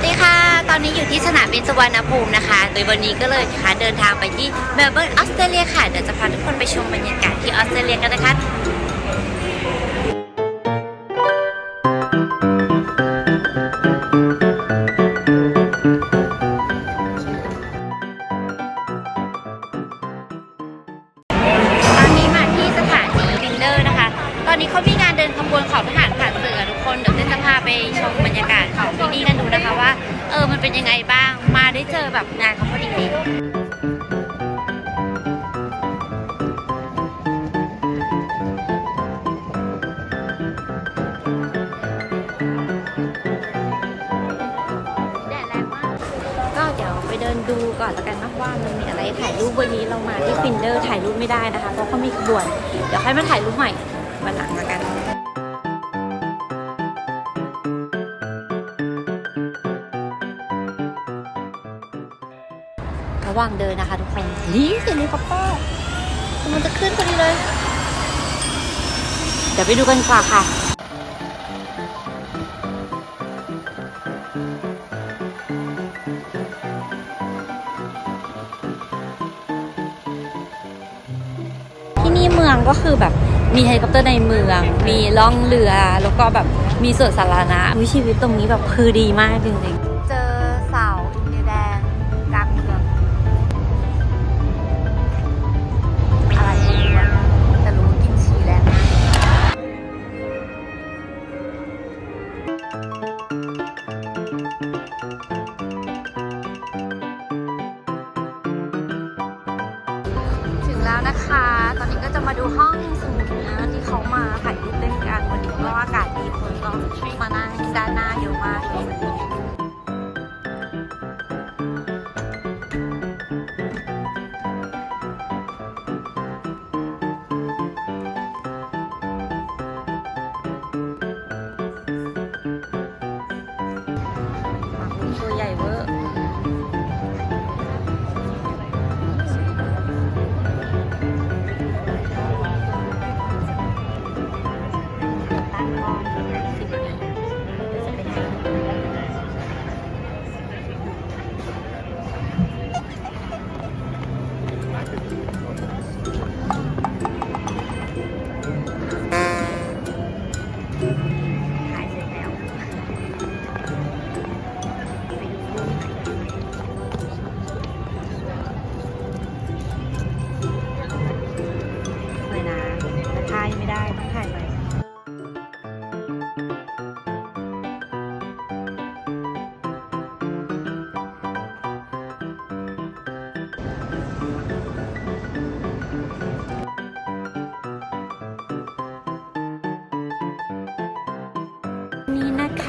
วัสดีค่ะ ตอนนี้อยู่ที่สนามบินสุวรรณภูมินะคะ โดยวันนี้ก็เลยค่ะเดินทางไปที่เมลเบิร์นออสเตรเลียค่ะ เดี๋ยวจะพาทุกคนไปชมบรรยากาศที่ออสเตรเลียกันนะคะตอนนี้มาที่สถานีดินเนอร์นะคะ ตอนนี้เขามีงานเดินขบวนเขาทหาร คนเดี๋ยวเจนจะพาไปชมบรรยากาศของที่นี่กันดูนะคะว่า เออมันเป็นยังไงบ้าง มาได้เจอแบบงานเขาพอดีกันก็เดี๋ยวไปเดินดูก่อนล้วกันนะว่ามันมีอะไรถ่ายรูปวันนี้เรามาที่ฟินเดอร์ถ่ายรูปไม่ได้นะคะเพราะเขามีขบวน เดี๋ยวค่อยมาถ่ายรูปใหม่วันหลังละกัน ระหว่างเดินนะคะทุกคนนี่เสียงเฮลิคอปเตอร์มันจะขึ้นพอดีเลย เดี๋ยวไปดูกันดีกว่าค่ะที่นี่เมืองก็คือแบบมีเฮลิคอปเตอร์ในเมือง มีล่องเรือ แล้วก็แบบมีสวนสาธารณะวิชีวิตตรงนี้แบบคือดีมากจริงๆ นี้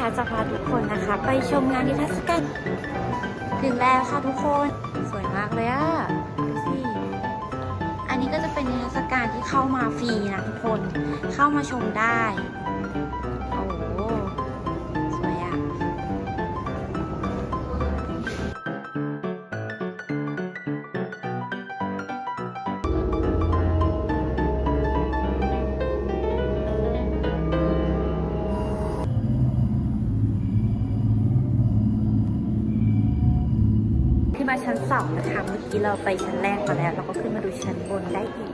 นะคะจะพาทุกคนนะคะ ไปชมงานนิทรรศการถึงแล้วค่ะทุกคน สวยมากเลยอะสิอันนี้ก็จะเป็นนิทรรศการที่เข้ามาฟรีนะทุกคนเข้ามาชมได้ ขึ้นมาชั้นสองนะคะ เมื่อกี้เราไปชั้นแรกมาแล้ว เราก็ขึ้นมาดูชั้นบนได้อีก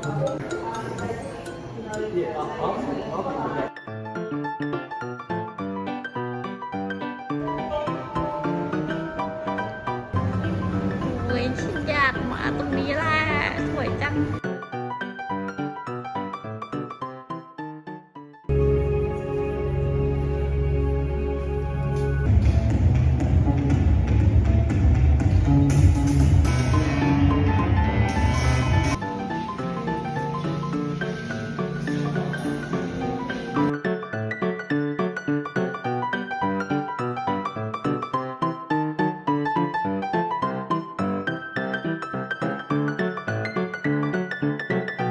เฮ้ยฉันอยากมาตรงนี้แหละ